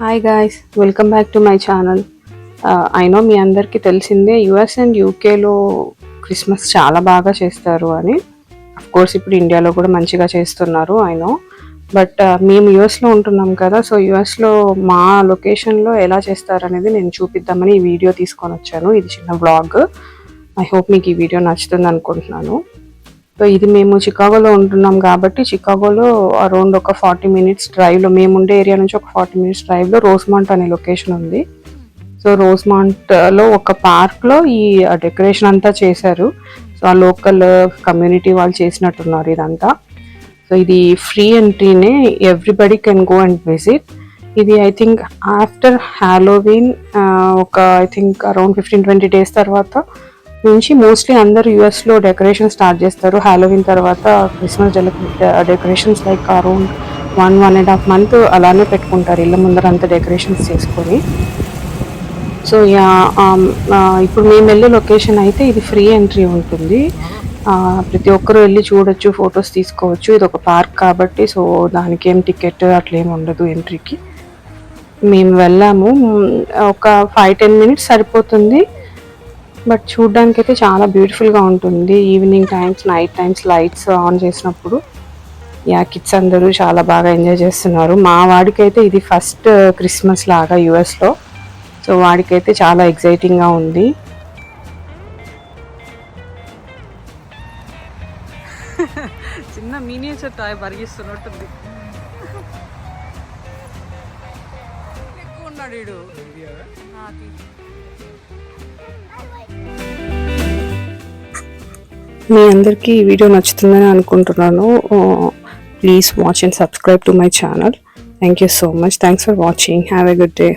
Hi guys welcome back to my channel అయినో మీ అందరికీ తెలిసిందే యుఎస్ అండ్ యూకేలో క్రిస్మస్ చాలా బాగా చేస్తారు అని. కోర్స్ ఇప్పుడు ఇండియాలో కూడా మంచిగా చేస్తున్నారు అయినో బట్ uh, మేము యుఎస్లో ఉంటున్నాం కదా సో యుఎస్లో మా లొకేషన్లో ఎలా చేస్తారు అనేది నేను చూపిద్దామని ఈ వీడియో తీసుకొని వచ్చాను. ఇది చిన్న బ్లాగ్ ఐ హోప్ మీకు ఈ వీడియో నచ్చుతుంది అనుకుంటున్నాను. సో ఇది మేము చికాగోలో ఉంటున్నాం కాబట్టి చికాగోలో అరౌండ్ ఒక ఫార్టీ మినిట్స్ డ్రైవ్లో మేము ఉండే ఏరియా నుంచి ఒక ఫార్టీ మినిట్స్ డ్రైవ్లో రోస్మాంట్ అనే లొకేషన్ ఉంది. సో రోస్మాంట్లో ఒక పార్క్లో ఈ డెకరేషన్ అంతా చేశారు. సో ఆ లోకల్ కమ్యూనిటీ వాళ్ళు చేసినట్టున్నారు ఇదంతా. సో ఇది free ఎంట్రీనే everybody can go and visit ఇది ఐ థింక్ ఆఫ్టర్ హ్యాలోవీన్ ఒక I think around fifteen twenty days తర్వాత నుంచి మోస్ట్లీ అందరూ యూఎస్లో డెకరేషన్ స్టార్ట్ చేస్తారు. హ్యాలోవిన్ తర్వాత Christmas decorations like around one one and half month అలానే పెట్టుకుంటారు. ఇళ్ళ ముందర అంతా డెకరేషన్స్ చేసుకొని. సో యా ఇప్పుడు మేము వెళ్ళే లొకేషన్ అయితే ఇది ఫ్రీ ఎంట్రీ ఉంటుంది. ప్రతి ఒక్కరూ వెళ్ళి చూడొచ్చు ఫొటోస్ తీసుకోవచ్చు. ఇది ఒక పార్క్ కాబట్టి సో దానికి ఏం టికెట్ అట్లా ఉండదు ఎంట్రీకి. మేము వెళ్ళాము. ఒక ఫైవ్ టెన్ మినిట్స్ సరిపోతుంది. బట్ చూడ్డానికి అయితే చాలా బ్యూటిఫుల్గా ఉంటుంది. Evening times night times lights on చేసినప్పుడు. యా కిడ్స్ అందరూ చాలా బాగా ఎంజాయ్ చేస్తున్నారు. మా వాడికైతే ఇది ఫస్ట్ క్రిస్మస్ లాగా యుఎస్లో. సో వాడికైతే చాలా ఎగ్జైటింగ్గా ఉంది. చిన్న మినియేచర్ టాయ్ పరిగిస్తున్నట్టుంది. ఎక్కువ ఉన్నాడు మీ అందరికీ ఈ వీడియో నచ్చుతుందని అనుకుంటున్నాను. Please watch and subscribe to my channel thank you so much thanks for watching have a good day